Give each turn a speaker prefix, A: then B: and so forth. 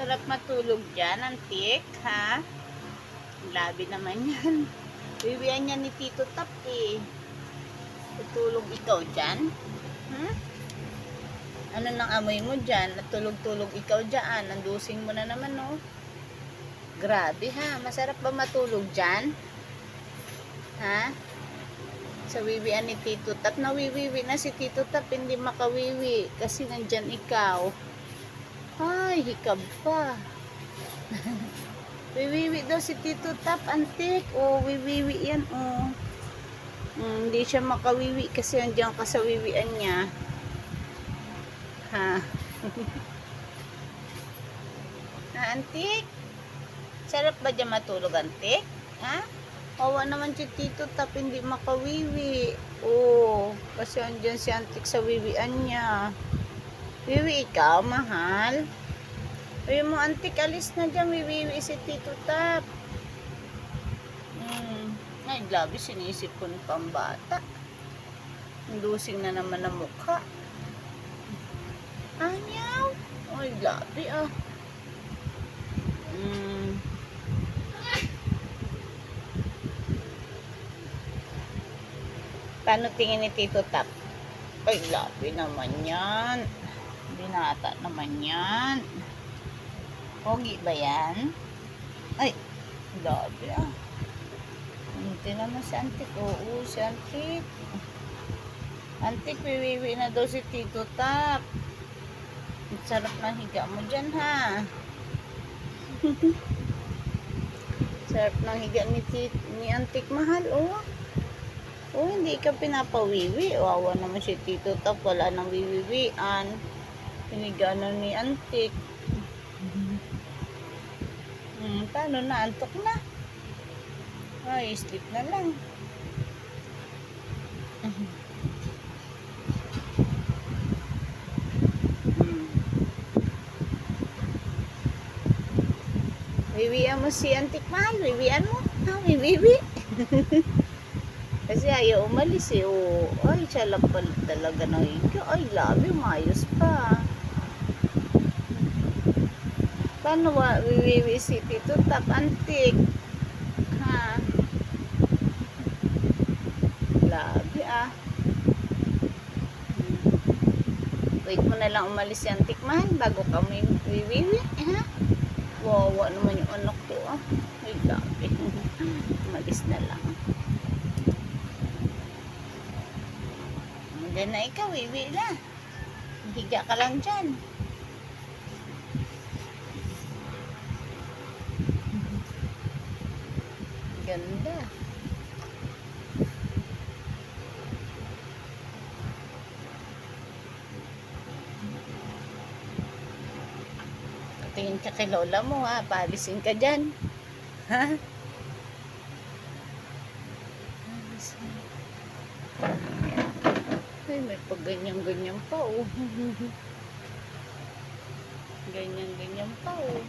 A: Sarap matulog dyan, antik, ha? Labi naman yan. Bibiyan niya ni Tito Tap, eh. Tutulog ikaw dyan? Hmm? Ano nang amoy mo dyan? Natulog-tulog ikaw dyan. Nandusing mo na naman, no? Grabe, ha? Masarap ba matulog dyan? Ha? Sa wiwian ni Tito Tap. Nawiwiwi na si Tito Tap. Hindi makawiwi. Kasi nandyan ikaw. Ay, hikab pa. wiwiwi daw si Tito Tap, antik. O, oh, wiwiwi yan, oh. Mm, hindi siya makawiwi kasi nandiyan ka sa wiwian niya. Ha? ha, antik? Sarap ba dyan matulog, antik? Ha? Kawa naman si Tito Tap, hindi makawiwi. Oo, kasi andyan si antik sa wiwian niya. Wiwi ikaw, mahal. Sabi mo, antik, alis na dyan. Wiwiwi si Tito Tap. Hmm. Ay, grabe, sinisip ko ng pambata. Lusing na naman ang mukha. Anyaw. Ay, grabe ah. Hmm. Paano tingin ni Tito Tap? Ay, grabe naman yan. Binata naman yan. Pogi ba yan? Ay, grabe ah. Hindi naman si Antik. Oo, si Antik. Antik, wiwiwi na daw si Tito Tap. Sarap ng higa mo dyan, ha? sarap ng higa ni, tit ni Antik Mahal, oh. Oh, hindi ka pinapawiwi. Wawa naman si Tito Tap. Wala nang wiwiwian. Hiniga na ni Antik. Hmm, paano na? Antok na. Ay, sleep na lang. Hmm. Wiwian mo si Antik Mahal. Wiwian mo. Ha, wiwiwi. Kasi ayaw umalis eh. Oh, ay, siya lang pala talaga ng ikaw. Ay, you. Mayos pa. Paano wa wiwiwi si Tito Tap Antik? Ha? Labi ah. Hmm. Wait mo na lang umalis si Antik Mahal bago kami wiwiwi. Ha? Wawa naman yung anak ko ah. Ay, labi. umalis na lang. Diyan na ikaw, wiwi na. Higa ka lang dyan. Ganda. Tingin ka kay lola mo ha, paalisin ka dyan. Ha? Paalisin. Ay, may pag ganyan-ganyan pa oh. Ganyan-ganyan pa oh.